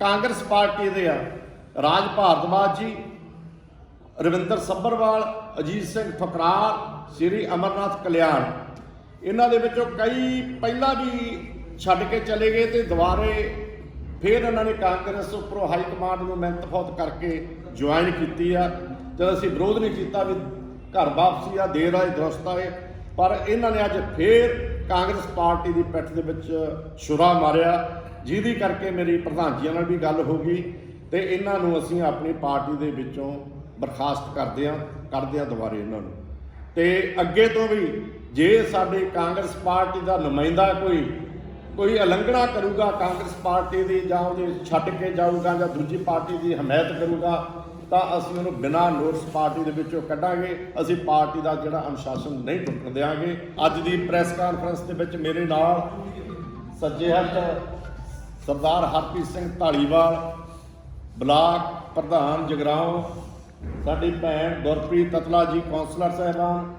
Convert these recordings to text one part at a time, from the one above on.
Congress party ਦੇ ਆ ਰਾਜ ਭਾਰਦਵਾਜ ਜੀ, ਰਵਿੰਦਰ ਸੱਭਰਵਾਲ, ਅਜੀਤ ਸਿੰਘ ਠੁਕਰਾਰ ਸ੍ਰੀ ਅਮਰਨਾਥ ਕਲਿਆਣ। ਇਹਨਾਂ ਦੇ ਵਿੱਚੋਂ ਕਈ ਪਹਿਲਾਂ ਵੀ ਛੱਡ ਕੇ ਚਲੇ ਗਏ ਤੇ ਦੁਬਾਰੇ ਫਿਰ ਇਹਨਾਂ ਨੇ ਕਾਂਗਰਸ ਉੱਪਰੋਂ ਹਾਈ ਕਮਾਂਡ ਨੂੰ ਮਿਹਨਤ ਫੌਤ ਕਰਕੇ ਜੁਆਇਨ ਕੀਤੀ ਆ। ਜਦ ਅਸੀਂ ਵਿਰੋਧ ਨਹੀਂ ਕੀਤਾ ਵੀ ਘਰ ਵਾਪਸੀ ਆ, ਦੇਰ ਆਏ, ਦਰਸਤ ਆਏ, ਪਰ ਇਹਨਾਂ ਨੇ ਅੱਜ ਫਿਰ ਕਾਂਗਰਸ ਪਾਰਟੀ ਦੀ ਪਿੱਠ ਦੇ ਵਿੱਚ ਛੁਰਾ ਮਾਰਿਆ। ਜਿਹਦੀ ਕਰਕੇ ਮੇਰੀ ਪ੍ਰਧਾਨ ਜੀ ਨਾਲ ਵੀ ਗੱਲ ਹੋ ਗਈ ਤੇ ਇਹਨਾਂ ਨੂੰ ਅਸੀਂ ਆਪਣੀ ਪਾਰਟੀ ਦੇ ਵਿੱਚੋਂ ਬਰਖਾਸਤ ਕਰਦੇ ਹਾਂ ਕਰਦੇ ਹਾਂ ਦੁਬਾਰੇ ਇਹਨਾਂ ਨੂੰ। ਤੇ ਅੱਗੇ ਤੋਂ ਵੀ ਜੇ ਸਾਡੇ ਕਾਂਗਰਸ ਪਾਰਟੀ ਦਾ ਨੁਮਾਇੰਦਾ ਕੋਈ ਕੋਈ ਉਲੰਘਣਾ ਕਰੂਗਾ ਕਾਂਗਰਸ ਪਾਰਟੀ ਦੀ ਜਾਂ ਉਹਦੇ ਛੱਡ ਕੇ ਜਾਊਗਾ ਜਾਂ ਦੂਜੀ ਪਾਰਟੀ ਦੀ ਹਮਾਇਤ ਕਰੂਗਾ, ਤਾਂ ਅਸੀਂ ਉਹਨੂੰ ਬਿਨਾਂ ਨੋਟਿਸ ਪਾਰਟੀ ਦੇ ਵਿੱਚੋਂ ਕੱਢਾਂਗੇ। ਅਸੀਂ ਪਾਰਟੀ ਦਾ ਜਿਹੜਾ ਅਨੁਸ਼ਾਸਨ ਨਹੀਂ ਟੁੱਟਣ ਦੇਵਾਂਗੇ ਅੱਜ ਦੀ ਪ੍ਰੈਸ ਕਾਨਫਰੰਸ ਦੇ ਵਿੱਚ ਮੇਰੇ ਨਾਲ ਸੱਜੇ ਹੱਥ ਸਰਦਾਰ ਹਰਪ੍ਰੀਤ ਸਿੰਘ ਢਾਲੀਵਾਲ ਬਲਾਕ ਪ੍ਰਧਾਨ ਜਗਰਾਉਂ, ਸਾਡੀ ਭੈਣ ਗੁਰਪ੍ਰੀਤ ਤਤਲਾ ਜੀ, ਕੌਂਸਲਰ ਸਾਹਿਬਾਨ,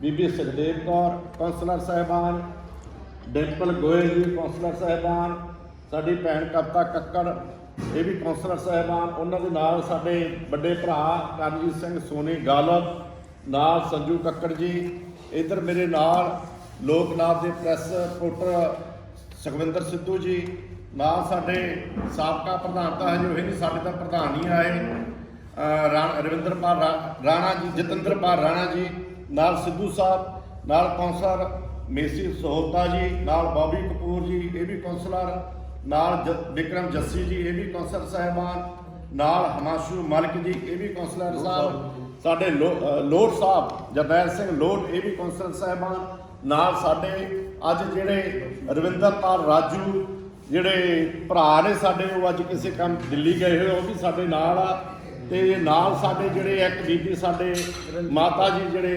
ਬੀਬੀ ਸੁਖਦੇਵ ਕੌਰ, ਕੌਂਸਲਰ ਸਾਹਿਬਾਨ, ਡਿੰਪਲ ਗੋਇਲ ਜੀ, ਕੌਂਸਲਰ ਸਾਹਿਬਾਨ, ਸਾਡੀ ਭੈਣ ਕਵਤਾ ਕੱਕੜ, ਇਹ ਵੀ ਕੌਂਸਲਰ ਸਾਹਿਬਾਨ, ਉਹਨਾਂ ਦੇ ਨਾਲ ਸਾਡੇ ਵੱਡੇ ਭਰਾ ਕਰਨਜੀਤ ਸਿੰਘ ਸੋਨੀ ਗਾਲਬ ਨਾਲ ਸੰਜੂ ਕੱਕੜ ਜੀ, ਇਧਰ ਮੇਰੇ ਨਾਲ ਲੋਕਨਾਥ ਦੇ ਪ੍ਰੈਸ ਰਿਪੋਰਟਰ ਸੁਖਵਿੰਦਰ ਸਿੱਧੂ ਜੀ ਨਾਲ ਸਾਡੇ ਸਾਬਕਾ ਪ੍ਰਧਾਨ ਤਾਂ ਹਜੇ ਹੋਏ ਨਹੀਂ ਸਾਡੇ ਤਾਂ ਪ੍ਰਧਾਨ ਹੀ ਆਏ। ਰਵਿੰਦਰਪਾਲ ਰਾਣਾ ਜੀ ਜਤਿੰਦਰਪਾਲ ਰਾਣਾ ਜੀ ਨਾਲ ਸਿੱਧੂ ਸਾਹਿਬ ਨਾਲ ਕੌਂਸਲਰ ਮੇਸੀ ਸਹੋਤਾ ਜੀ ਨਾਲ ਬੌਬੀ ਕਪੂਰ ਜੀ ਇਹ ਵੀ ਕੌਂਸਲਰ ਨਾਲ ਵਿਕਰਮ ਜੱਸੀ ਜੀ ਇਹ ਵੀ ਕੌਂਸਲਰ ਸਾਹਿਬਾਨ ਨਾਲ ਹਮਾਸ਼ੂ ਮਲਕ ਜੀ ਇਹ ਵੀ ਕੌਂਸਲਰ ਸਾਹਿਬ ਸਾਡੇ ਲੋ- ਅਹ ਲੋਟ ਸਾਹਿਬ ਜਰਨੈਲ ਸਿੰਘ ਲੋਟ ਇਹ ਵੀ ਕੌਂਸਲਰ ਸਾਹਿਬਾਨ ਨਾਲ ਸਾਡੇ ਅੱਜ ਜਿਹੜੇ ਰਵਿੰਦਰਪਾਲ ਰਾਜੂ ਜਿਹੜੇ ਭਰਾ ਨੇ ਸਾਡੇ ਉਹ ਅੱਜ ਕਿਸੇ ਕੰਮ ਦਿੱਲੀ ਗਏ ਹੋਏ ਉਹ ਵੀ ਸਾਡੇ ਨਾਲ ਆ। ਤੇ ਨਾਲ ਸਾਡੇ ਜਿਹੜੇ ਇੱਕ ਬੀਬੀ ਸਾਡੇ ਮਾਤਾ ਜੀ ਜਿਹੜੇ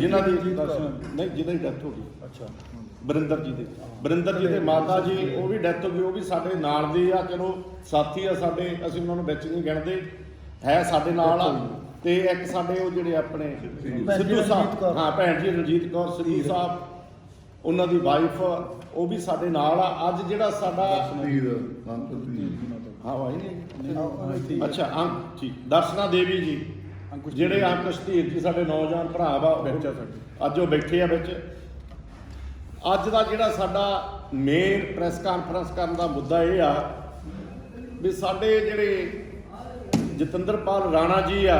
ਜਿਨ੍ਹਾਂ ਦੀ ਨਹੀਂ ਜਿਹਦਾ ਦੀ ਡੈਥ ਹੋ ਗਈ। ਅੱਛਾ। ਬਰਿੰਦਰ ਜੀ ਦੇ। ਬਰਿੰਦਰ ਜੀ ਦੇ ਮਾਤਾ ਜੀ ਉਹ ਵੀ ਡੈਥ ਹੋ ਗਈ ਉਹ ਵੀ ਸਾਡੇ ਨਾਲ ਦੇ ਆ। ਚਲੋ ਸਾਥੀ ਆ ਸਾਡੇ ਅਸੀਂ ਉਹਨਾਂ ਨੂੰ ਵਿੱਚ ਨਹੀਂ ਗਿਣਦੇ। ਹੈ ਸਾਡੇ ਨਾਲ ਆ। ਤੇ ਇੱਕ ਸਾਡੇ ਉਹ ਜਿਹੜੇ ਆਪਣੇ ਸਿੱਧੂ ਸਾਹਿਬ। ਹਾਂ ਭੈਣ ਜੀ ਰਣਜੀਤ ਕੌਰ ਸਿੱਧੂ ਸਾਹਿਬ। ਉਹਨਾਂ ਦੀ ਵਾਈਫ ਉਹ ਵੀ ਸਾਡੇ ਨਾਲ ਆ। ਅੱਜ ਜਿਹੜਾ ਸਾਡਾ ਤੀਰ ਮੰਤਰੀ ਹਾਂ ਵਾਈ ਨਹੀਂ? ਨਹੀਂ ਅੱਛਾ ਅੰਕ ਠੀਕ ਦਰਸ਼ਨਾ ਦੇਵੀ ਜੀ। ਜਿਹੜੇ ਅੰਕੁਸ਼ ਧੀਰ ਜੀ ਸਾਡੇ ਨੌਜਵਾਨ ਭਰਾ ਵਾ ਉਹ ਵਿੱਚ ਆ ਸਾਡੇ। ਅੱਜ ਉਹ ਬੈਠੇ ਆ ਵਿੱਚ। ਅੱਜ ਦਾ ਜਿਹੜਾ ਸਾਡਾ ਮੇਨ ਪ੍ਰੈਸ ਕਾਨਫਰੰਸ ਕਰਨ ਦਾ ਮੁੱਦਾ ਇਹ ਆ ਵੀ ਸਾਡੇ ਜਿਹੜੇ ਜਤਿੰਦਰਪਾਲ ਰਾਣਾ ਜੀ ਆ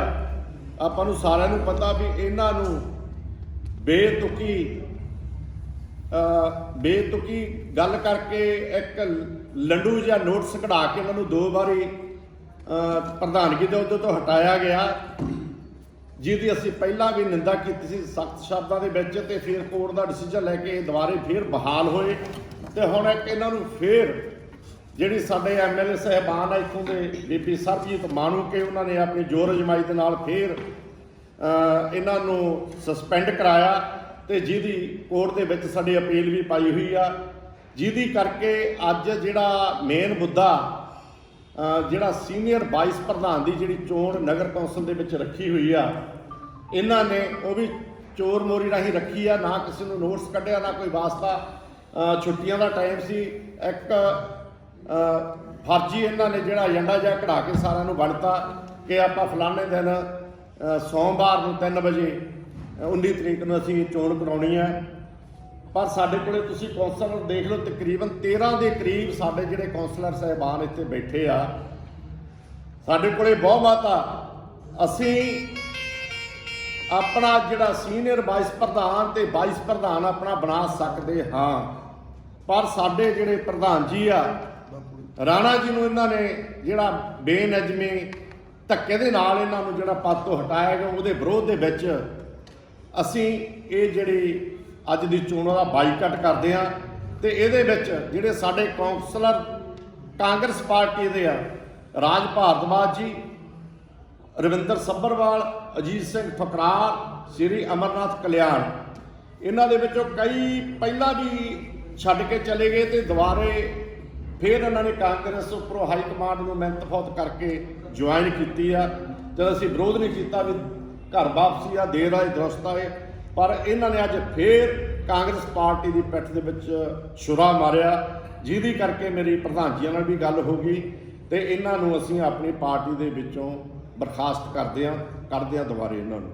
ਆਪਾਂ ਨੂੰ ਸਾਰਿਆਂ ਨੂੰ ਪਤਾ ਵੀ ਇਹਨਾਂ ਨੂੰ ਬੇਤੁਕੀ ਬੇਤੁਕੀ ਗੱਲ ਕਰਕੇ ਇੱਕ ਲੰਡੂ ਜਾਂ ਨੋਟਿਸ ਕਢਾ ਕੇ ਉਹਨਾਂ ਨੂੰ ਦੋ ਵਾਰੀ ਪ੍ਰਧਾਨਗੀ ਦੇ ਅਹੁਦੇ ਤੋਂ ਹਟਾਇਆ ਗਿਆ, ਜਿਹਦੀ ਅਸੀਂ ਪਹਿਲਾਂ ਵੀ ਨਿੰਦਾ ਕੀਤੀ ਸੀ ਸਖਤ ਸ਼ਬਦਾਂ ਦੇ ਵਿੱਚ ਤੇ ਫਿਰ ਕੋਰਟ ਦਾ ਡਿਸੀਜਨ ਲੈ ਕੇ ਇਹ ਦੁਬਾਰੇ ਫਿਰ ਬਹਾਲ ਹੋਏ। ਤੇ ਹੁਣ ਇੱਕ ਇਹਨਾਂ ਨੂੰ ਫਿਰ ਜਿਹੜੀ ਸਾਡੇ ਐਮਐਲਏ ਸਹਿਬਾਨ ਆ ਇੱਥੋਂ ਦੇ ਬੀਬੀ ਸਰਬਜੀਤ ਮਾਣੂ ਕੇ, ਉਹਨਾਂ ਨੇ ਆਪਣੀ ਜੋਰ ਅਜਮਾਈ ਦੇ ਨਾਲ ਫਿਰ ਇਹਨਾਂ ਨੂੰ ਸਸਪੈਂਡ ਕਰਾਇਆ। ਤੇ ਜਿਹਦੀ ਕੋਰਟ ਦੇ ਵਿੱਚ ਸਾਡੀ ਅਪੀਲ ਵੀ ਪਾਈ ਹੋਈ ਆ। ਜਿਹਦੀ ਕਰਕੇ ਅੱਜ ਜਿਹੜਾ ਮੇਨ ਮੁੱਦਾ ਜਿਹੜਾ ਸੀਨੀਅਰ ਵਾਈਸ ਪ੍ਰਧਾਨ ਦੀ ਜਿਹੜੀ ਚੋਣ ਨਗਰ ਕੌਂਸਲ ਦੇ ਵਿੱਚ ਰੱਖੀ ਹੋਈ ਆ, ਇਹਨਾਂ ਨੇ ਉਹ ਵੀ ਚੋਰ ਮੋਰੀ ਰਾਹੀਂ ਰੱਖੀ ਆ, ਨਾ ਕਿਸੇ ਨੂੰ ਨੋਟਸ ਕੱਢਿਆ, ਨਾ ਕੋਈ ਵਾਸਤਾ ਛੁੱਟੀਆਂ ਦਾ ਟਾਈਮ ਸੀ। ਇੱਕ ਫਰਜ਼ੀ ਇਹਨਾਂ ਨੇ ਜਿਹੜਾ ਏਜੰਡਾ ਜਿਹਾ ਕਢਾ ਕੇ ਸਾਰਿਆਂ ਨੂੰ ਵੰਡਤਾ ਕਿ ਆਪਾਂ ਫਲਾਣੇ ਦਿਨ ਸੋਮਵਾਰ ਨੂੰ 3 ਵਜੇ 19 ਤਰੀਕ ਨੂੰ ਅਸੀਂ ਚੋਣ ਕਰਾਉਣੀ ਹੈ। ਪਰ ਸਾਡੇ ਕੋਲੇ ਤੁਸੀਂ ਕੌਂਸਲਰ ਦੇਖ ਲਓ, ਤਕਰੀਬਨ 13 ਦੇ ਕਰੀਬ ਸਾਡੇ ਜਿਹੜੇ ਕੌਂਸਲਰ ਸਾਹਿਬਾਨ ਇੱਥੇ ਬੈਠੇ ਆ। ਸਾਡੇ ਕੋਲੇ ਬਹੁਤ ਆ। ਅਸੀਂ ਆਪਣਾ ਜਿਹੜਾ ਸੀਨੀਅਰ ਵਾਈਸ ਪ੍ਰਧਾਨ ਤੇ ਵਾਈਸ ਪ੍ਰਧਾਨ ਆਪਣਾ ਬਣਾ ਸਕਦੇ ਹਾਂ। ਪਰ ਸਾਡੇ ਜਿਹੜੇ ਪ੍ਰਧਾਨ ਜੀ ਆ, ਰਾਣਾ ਜੀ ਨੂੰ ਇਹਨਾਂ ਨੇ ਜਿਹੜਾ ਬੇਨਜਮੀ ਧੱਕੇ ਦੇ ਨਾਲ ਇਹਨਾਂ ਨੂੰ ਜਿਹੜਾ ਪਦ ਤੋਂ ਹਟਾਇਆ ਗਿਆ, ਉਹਦੇ ਵਿਰੋਧ ਦੇ ਵਿੱਚ ਅਸੀਂ ਇਹ ਜਿਹੜੀ ਅੱਜ ਦੀ ਚੋਣਾਂ ਦਾ ਬਾਈਕਾਟ ਕਰਦੇ ਆ ਤੇ ਇਹਦੇ ਵਿੱਚ ਜਿਹੜੇ ਸਾਡੇ ਕੌਂਸਲਰ ਕਾਂਗਰਸ ਪਾਰਟੀ ਦੇ ਆ, ਰਾਜ ਭਾਰਦਵਾਜ ਜੀ, ਰਵਿੰਦਰ ਸੱਭਰਵਾਲ, ਅਜੀਤ ਸਿੰਘ ਠੁਕਰਾਰ ਸ੍ਰੀ ਅਮਰਨਾਥ ਕਲਿਆਣ, ਇਹਨਾਂ ਦੇ ਵਿੱਚੋਂ ਕਈ ਪਹਿਲਾਂ ਵੀ ਛੱਡ ਕੇ ਚਲੇ ਗਏ ਤੇ ਦੁਬਾਰੇ ਫਿਰ ਇਹਨਾਂ ਨੇ ਕਾਂਗਰਸ ਉੱਪਰੋਂ ਹਾਈ ਕਮਾਂਡ ਨੂੰ ਮਿਹਨਤ ਫੌਤ ਕਰਕੇ ਜੁਆਇਨ ਕੀਤੀ ਆ। ਜਦ ਅਸੀਂ ਵਿਰੋਧ ਨਹੀਂ ਕੀਤਾ ਵੀ ਘਰ ਵਾਪਸੀ ਆ, ਦੇਰ ਆਏ ਦਰਸਤ ਆਏ ਪਰ ਇਹਨਾਂ ਨੇ ਅੱਜ ਫੇਰ ਕਾਂਗਰਸ ਪਾਰਟੀ ਦੀ ਪਿੱਠ ਦੇ ਵਿੱਚ ਛੁਰਾ ਮਾਰਿਆ, ਜਿਹਦੀ ਕਰਕੇ ਮੇਰੀ ਪ੍ਰਧਾਨ ਜੀ ਨਾਲ ਵੀ ਗੱਲ ਹੋ ਗਈ ਤੇ ਇਹਨਾਂ ਨੂੰ ਅਸੀਂ ਆਪਣੀ ਪਾਰਟੀ ਦੇ ਵਿੱਚੋਂ ਬਰਖਾਸਤ ਕਰਦੇ ਹਾਂ ਕਰਦੇ ਹਾਂ ਦੁਬਾਰੇ ਇਹਨਾਂ ਨੂੰ।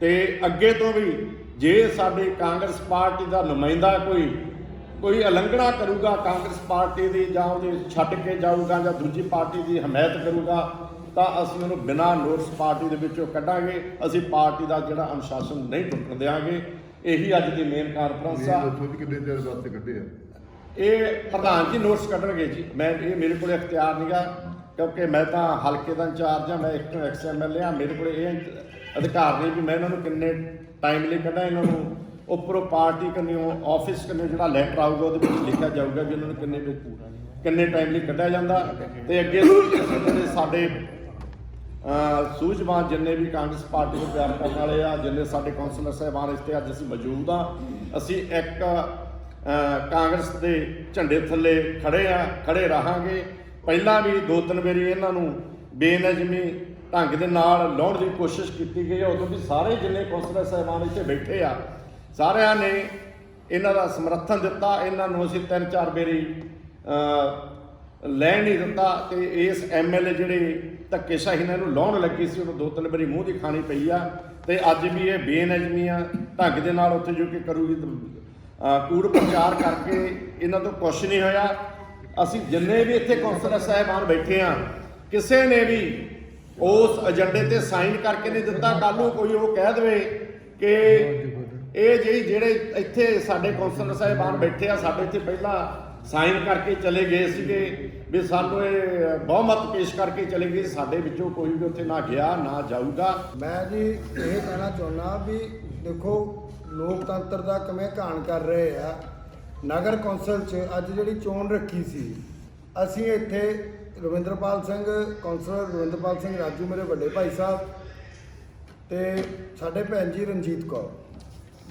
ਤੇ ਅੱਗੇ ਤੋਂ ਵੀ ਜੇ ਸਾਡੀ ਕਾਂਗਰਸ ਪਾਰਟੀ ਦਾ ਨੁਮਾਇੰਦਾ ਕੋਈ ਕੋਈ ਉਲੰਘਣਾ ਕਰੂਗਾ ਕਾਂਗਰਸ ਪਾਰਟੀ ਦੀ ਜਾਂ ਉਹਦੇ ਛੱਡ ਕੇ ਜਾਊਗਾ ਜਾਂ ਦੂਜੀ ਪਾਰਟੀ ਦੀ ਹਮਾਇਤ ਕਰੂਗਾ ਤਾਂ ਅਸੀਂ ਉਹਨੂੰ ਬਿਨਾਂ ਨੋਟਿਸ ਪਾਰਟੀ ਦੇ ਵਿੱਚੋਂ ਕੱਢਾਂਗੇ। ਅਸੀਂ ਪਾਰਟੀ ਦਾ ਜਿਹੜਾ ਅਨੁਸ਼ਾਸਨ ਨਹੀਂ ਟੁੱਟਣ ਦੇਵਾਂਗੇ ਇਹੀ ਅੱਜ ਦੀ ਮੇਨ ਕਾਨਫਰੰਸ ਆ। ਇਹ ਦੱਸੋ ਵੀ ਕਿੰਨੇ ਚਿਰ ਵਾਸਤੇ ਕੱਢੇ ਆ? ਇਹ ਪ੍ਰਧਾਨ ਜੀ ਨੋਟਿਸ ਕੱਢਣਗੇ ਜੀ। ਮੈਂ ਇਹ ਮੇਰੇ ਕੋਲ ਇਖਤਿਆਰ ਨਹੀਂਗਾ ਕਿਉਂਕਿ ਮੈਂ ਤਾਂ ਹਲਕੇ ਦਾ ਇੰਚਾਰਜ ਆ ਮੈਂ ਇੱਕ ਐਕਸ ਐਮਐਲਏ ਆ। ਮੇਰੇ ਕੋਲ ਇਹ ਅਧਿਕਾਰ ਨਹੀਂ ਵੀ ਮੈਂ ਇਹਨਾਂ ਨੂੰ ਕਿੰਨੇ ਟਾਈਮ ਲਈ ਕੱਢਾਂ ਇਹਨਾਂ ਨੂੰ ਉੱਪਰੋਂ ਪਾਰਟੀ ਕੰਨਿਓ ਆਫਿਸ ਕੰਨਿਓ ਜਿਹੜਾ ਲੈਟਰ ਆਊਗਾ ਉਹਦੇ ਵਿੱਚ ਲਿਖਿਆ ਜਾਊਗਾ ਵੀ ਉਹਨਾਂ ਨੂੰ ਕਿੰਨੇ ਕਿੰਨੇ ਟਾਈਮ ਲਈ ਕੱਢਿਆ ਜਾਂਦਾ ਤੇ ਅੱਗੇ ਸਾਡੇ ਸੂਝਵਾਨ ਜਿੰਨੇ ਵੀ ਕਾਂਗਰਸ ਪਾਰਟੀ ਨੂੰ ਪਿਆਰ ਕਰਨ ਵਾਲੇ ਆ, ਜਿੰਨੇ ਸਾਡੇ ਕੌਂਸਲਰ ਸਾਹਿਬਾਨ ਇਸ ਤੇ ਅੱਜ ਅਸੀਂ ਮੌਜੂਦ ਆ, ਅਸੀਂ ਇੱਕ ਕਾਂਗਰਸ ਦੇ ਝੰਡੇ ਥੱਲੇ ਖੜੇ ਆ, ਖੜੇ ਰਹਾਂਗੇ। ਪਹਿਲਾਂ ਵੀ ਦੋ ਤਿੰਨ ਵਾਰੀ ਇਹਨਾਂ ਨੂੰ ਬੇਨਜ਼ਮੀ ਢੰਗ ਦੇ ਨਾਲ ਲਾਉਣ ਦੀ ਕੋਸ਼ਿਸ਼ ਕੀਤੀ ਗਈ ਹੈ ਉਦੋਂ ਵੀ ਸਾਰੇ ਜਿੰਨੇ ਕੌਂਸਲਰ ਸਾਹਿਬਾਨ ਇੱਥੇ ਬੈਠੇ ਆ ਸਾਰਿਆਂ ਨੇ ਇਹਨਾਂ ਦਾ ਸਮਰਥਨ ਦਿੱਤਾ। ਇਹਨਾਂ ਨੂੰ ਅਸੀਂ ਤਿੰਨ ਚਾਰ ਵਾਰੀ ਲੈਣ ਨਹੀਂ ਦਿੱਤਾ ਤੇ ਇਸ ਐਮਐਲਏ ਜਿਹੜੇ ਧੱਕੇਸ਼ਾਹੀ ਨਾਲ ਇਹਨੂੰ ਲਾਉਣ ਲੱਗੀ ਸੀ, ਉਹਨੂੰ ਦੋ ਤਿੰਨ ਵਾਰੀ ਮੂੰਹ ਦੀ ਖਾਣੀ ਪਈ ਆ ਤੇ ਅੱਜ ਵੀ ਇਹ ਬੇਨਜ਼ਮੀ ਆ ਢੰਗ ਦੇ ਨਾਲ ਉੱਥੇ ਜੋ ਕਿ ਕਰੂਗੀ ਕੂੜ ਪ੍ਰਚਾਰ ਕਰਕੇ ਇਹਨਾਂ ਤੋਂ ਕੁਛ ਨਹੀਂ ਹੋਇਆ। ਅਸੀਂ ਜਿੰਨੇ ਵੀ ਇੱਥੇ ਕੌਂਸਲਰ ਸਾਹਿਬਾਨ ਬੈਠੇ ਆ, ਕਿਸੇ ਨੇ ਵੀ ਉਸ ਏਜੰਡੇ ਤੇ ਸਾਈਨ ਕਰਕੇ ਨਹੀਂ ਦਿੱਤਾ। ਕੱਲ ਨੂੰ ਕੋਈ ਉਹ ਕਹਿ ਦੇਵੇ ਕਿ ਇਹ ਜਿਹੜੀ ਜਿਹੜੇ ਇੱਥੇ ਸਾਡੇ ਕੌਂਸਲਰ ਸਾਹਿਬਾਨ ਬੈਠੇ ਆ, ਸਾਡੇ ਇੱਥੇ ਪਹਿਲਾਂ ਸਾਈਨ ਕਰਕੇ ਚਲੇ ਗਏ ਸੀਗੇ ਵੀ ਸਾਨੂੰ ਇਹ ਬਹੁਮਤ ਪੇਸ਼ ਕਰਕੇ ਚਲੇ ਗਏ। ਸਾਡੇ ਵਿੱਚੋਂ ਕੋਈ ਵੀ ਉੱਥੇ ਨਾ ਗਿਆ, ਨਾ ਜਾਊਗਾ। ਮੈਂ ਜੀ ਇਹ ਕਹਿਣਾ ਚਾਹੁੰਦਾ ਵੀ ਦੇਖੋ, ਲੋਕਤੰਤਰ ਦਾ ਕਿਵੇਂ ਘਾਣ ਕਰ ਰਹੇ ਆ। ਨਗਰ ਕੌਂਸਲ 'ਚ ਅੱਜ ਜਿਹੜੀ ਚੋਣ ਰੱਖੀ ਸੀ, ਅਸੀਂ ਇੱਥੇ ਰਵਿੰਦਰਪਾਲ ਸਿੰਘ, ਕੌਂਸਲਰ ਰਵਿੰਦਰਪਾਲ ਸਿੰਘ ਰਾਜੂ, ਮੇਰੇ ਵੱਡੇ ਭਾਈ ਸਾਹਿਬ ਤੇ ਸਾਡੇ ਭੈਣ ਜੀ ਰਣਜੀਤ ਕੌਰ।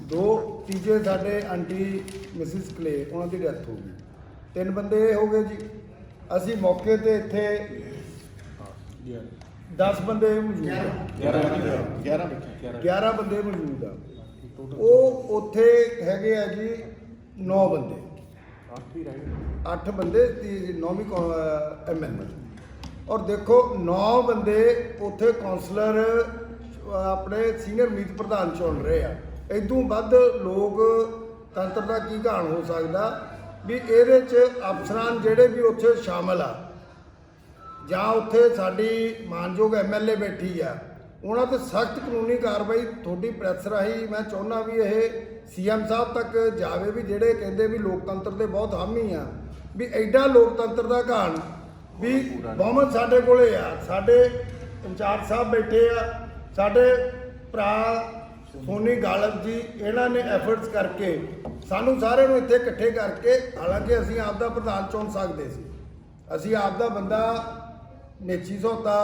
ਦੋ ਤੀਜੇ ਸਾਡੇ ਆਂਟੀ ਮਿਸਿਸ ਕਲੇ ਉਹਨਾਂ ਦੀ ਡੈਥ ਹੋ ਗਈ। ਤਿੰਨ ਬੰਦੇ ਇਹ ਹੋ ਗਏ ਜੀ। ਅਸੀਂ ਮੌਕੇ ਤੇ ਇੱਥੇ 10 ਬੰਦੇ ਮੌਜੂਦ ਆ। 11 11 11 11 ਬੰਦੇ ਮੌਜੂਦ ਆ। ਉਹ ਉੱਥੇ ਹੈਗੇ ਆ ਜੀ 9 ਬੰਦੇ। 8 ਹੀ ਰਹਿ 8 ਬੰਦੇ ਤੇ ਨੌਵੀਂ ਐਮਐਲਏ ਔਰ ਦੇਖੋ 9 ਬੰਦੇ ਉੱਥੇ ਕਾਉਂਸਲਰ ਆਪਣੇ ਸੀਨੀਅਰ ਮੀਤ ਪ੍ਰਧਾਨ ਚੁਣ ਰਹੇ ਆ। ਇਦੋਂ ਵੱਧ ਲੋਕ ਤੰਤਰ ਦਾ ਕੀ ਘਾਣ ਹੋ ਸਕਦਾ? ਵੀ ਇਹਦੇ 'ਚ ਅਫਸਰਾਂ ਜਿਹੜੇ ਵੀ ਉੱਥੇ ਸ਼ਾਮਲ ਆ, ਜਾਂ ਉੱਥੇ ਸਾਡੀ ਮਾਨਯੋਗ ਐਮਐਲਏ ਬੈਠੀ ਆ, ਉਹਨਾਂ ਤੇ ਸਖਤ ਕਾਨੂੰਨੀ ਕਾਰਵਾਈ ਤੁਹਾਡੀ ਪ੍ਰੈਸ ਰਾਹੀਂ ਮੈਂ ਚਾਹੁੰਦਾ ਵੀ ਇਹ ਸੀਐਮ ਸਾਹਿਬ ਤੱਕ ਜਾਵੇ ਵੀ ਜਿਹੜੇ ਕਹਿੰਦੇ ਵੀ ਲੋਕਤੰਤਰ ਦੇ ਬਹੁਤ ਹਾਮੀ ਆ, ਵੀ ਐਡਾ ਲੋਕਤੰਤਰ ਦਾ ਘਾਣ ਵੀ ਬਹੁਮਤ ਸਾਡੇ ਕੋਲੇ ਆ, ਸਾਡੇ ਇੰਚਾਰਜ ਸਾਹਿਬ ਬੈਠੇ ਆ, ਸਾਡੇ ਭਰਾ ਸੋਨੀ ਗਾਲਬ ਜੀ, ਇਹਨਾਂ ਨੇ ਐਫਰਟਸ ਕਰਕੇ ਸਾਨੂੰ ਸਾਰਿਆਂ ਨੂੰ ਇੱਥੇ ਇਕੱਠੇ ਕਰਕੇ, ਹਾਲਾਂਕਿ ਅਸੀਂ ਆਪ ਦਾ ਪ੍ਰਧਾਨ ਚੁਣ ਸਕਦੇ ਸੀ। ਅਸੀਂ ਆਪ ਦਾ ਬੰਦਾ ਨੇਚੀ ਸੋਤਾ,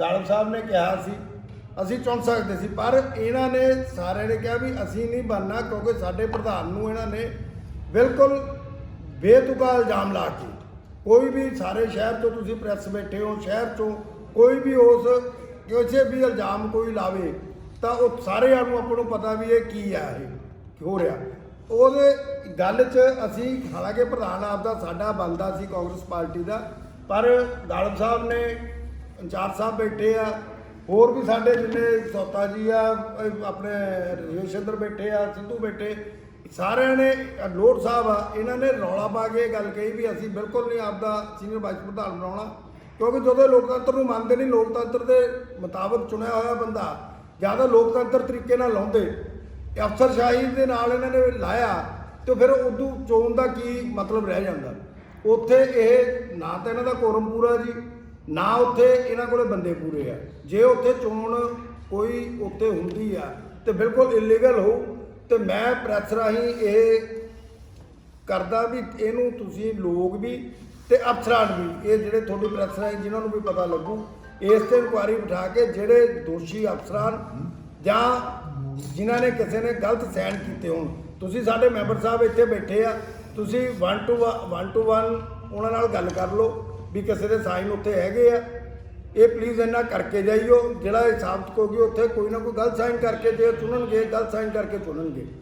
ਗਾਲਬ ਸਾਹਿਬ ਨੇ ਕਿਹਾ ਸੀ, ਅਸੀਂ ਚੁਣ ਸਕਦੇ ਸੀ, ਪਰ ਇਹਨਾਂ ਨੇ ਸਾਰਿਆਂ ਨੇ ਕਿਹਾ ਵੀ ਅਸੀਂ ਨਹੀਂ ਬਣਨਾ, ਕਿਉਂਕਿ ਸਾਡੇ ਪ੍ਰਧਾਨ ਨੂੰ ਇਹਨਾਂ ਨੇ ਬਿਲਕੁਲ ਬੇਤੁਕਾ ਇਲਜ਼ਾਮ ਲਾ ਕੇ, ਕੋਈ ਵੀ ਸਾਰੇ ਸ਼ਹਿਰ ਤੋਂ ਤੁਸੀਂ ਪ੍ਰੈਸ ਬੈਠੇ ਹੋ, ਸ਼ਹਿਰ ਚੋਂ ਕੋਈ ਵੀ ਉਸ, ਕਿਸੇ ਵੀ ਇਲਜ਼ਾਮ ਕੋਈ ਲਾਵੇ ਤਾਂ ਉਹ ਸਾਰਿਆਂ ਨੂੰ ਆਪਾਂ ਨੂੰ ਪਤਾ ਵੀ ਇਹ ਕੀ ਆ ਇਹ ਹੋ ਰਿਹਾ। ਉਹਦੇ ਗੱਲ 'ਚ ਅਸੀਂ ਹਾਲਾਂਕਿ ਪ੍ਰਧਾਨ ਆਪ ਦਾ ਸਾਡਾ ਬੰਦਾ ਸੀ ਕਾਂਗਰਸ ਪਾਰਟੀ ਦਾ, ਪਰ ਗਾਲਬ ਸਾਹਿਬ ਨੇ, ਇੰਚਾਰਜ ਸਾਹਿਬ ਬੈਠੇ ਆ, ਹੋਰ ਵੀ ਸਾਡੇ ਜਿੰਨੇ ਸੌਤਾ ਜੀ ਆ ਇਹ ਆਪਣੇ ਰਜੇਸ਼ੰਦਰ ਬੈਠੇ ਆ, ਸਿੱਧੂ ਬੈਠੇ, ਸਾਰਿਆਂ ਨੇ ਲੋਟ ਸਾਹਿਬ ਆ, ਇਹਨਾਂ ਨੇ ਰੌਲਾ ਪਾ ਕੇ ਇਹ ਗੱਲ ਕਹੀ ਵੀ ਅਸੀਂ ਬਿਲਕੁਲ ਨਹੀਂ ਆਪਦਾ ਸੀਨੀਅਰ ਵਾਈਸ ਪ੍ਰਧਾਨ ਬਣਾਉਣਾ, ਕਿਉਂਕਿ ਜਦੋਂ ਲੋਕਤੰਤਰ ਨੂੰ ਮੰਨਦੇ ਨਹੀਂ, ਲੋਕਤੰਤਰ ਦੇ ਮੁਤਾਬਕ ਚੁਣਿਆ ਹੋਇਆ ਬੰਦਾ ਜ਼ਿਆਦਾ ਲੋਕਤੰਤਰ ਤਰੀਕੇ ਨਾਲ ਲਾਉਂਦੇ। ਅਫਸਰਸ਼ਾਹੀ ਦੇ ਨਾਲ ਇਹਨਾਂ ਨੇ ਲਾਇਆ ਤੇ ਫਿਰ ਉਦੋਂ ਚੋਣ ਦਾ ਕੀ ਮਤਲਬ ਰਹਿ ਜਾਂਦਾ? ਉੱਥੇ ਇਹ ਨਾ ਤਾਂ ਇਹਨਾਂ ਦਾ ਕੋਰਮ ਪੂਰਾ ਜੀ, ਨਾ ਉੱਥੇ ਇਹਨਾਂ ਕੋਲੇ ਬੰਦੇ ਪੂਰੇ ਆ। ਜੇ ਉੱਥੇ ਚੋਣ ਕੋਈ ਉੱਥੇ ਹੁੰਦੀ ਆ ਤੇ ਬਿਲਕੁਲ ਇਲੀਗਲ ਹੋ, ਤੇ ਮੈਂ ਪ੍ਰੈਸ ਰਾਹੀਂ ਇਹ ਕਰਦਾ ਵੀ ਇਹਨੂੰ ਤੁਸੀਂ ਲੋਕ ਵੀ ਤੇ ਅਫਸਰਾਂ ਵੀ, ਇਹ ਜਿਹੜੇ ਤੁਹਾਡੀ ਪ੍ਰੈਸ ਰਾਹੀਂ ਜਿਨ੍ਹਾਂ ਨੂੰ ਵੀ ਪਤਾ ਲੱਗੂ ਇਸ ਤੇ ਇਨਕੁਆਰੀ ਬਿਠਾ ਕੇ ਜਿਹੜੇ ਦੋਸ਼ੀ ਅਫਸਰਾਂ ਜਾਂ ਜਿਨ੍ਹਾਂ ਨੇ ਕਿਸੇ ਨੇ ਗਲਤ ਸਾਈਨ ਕੀਤੇ ਹੋਣ, ਤੁਸੀਂ ਸਾਡੇ ਮੈਂਬਰ ਸਾਹਿਬ ਇੱਥੇ ਬੈਠੇ ਆ, ਤੁਸੀਂ 1 ਟੂ 1 ਟੂ 1 ਉਹਨਾਂ ਨਾਲ ਗੱਲ ਕਰ ਲਓ ਵੀ ਕਿਸੇ ਦੇ ਸਾਈਨ ਉੱਥੇ ਹੈਗੇ ਆ। ਇਹ ਪਲੀਜ਼ ਇਹਨਾਂ ਕਰਕੇ ਜਾਈਓ, ਜਿਹੜਾ ਇਹ ਸਾਬਤ ਹੋਗੀ ਉੱਥੇ ਕੋਈ ਨਾ ਕੋਈ ਗਲਤ ਸਾਈਨ ਕਰਕੇ ਜੇ ਚੁਣਨਗੇ, ਗਲਤ ਸਾਈਨ ਕਰਕੇ ਚੁਣਨਗੇ।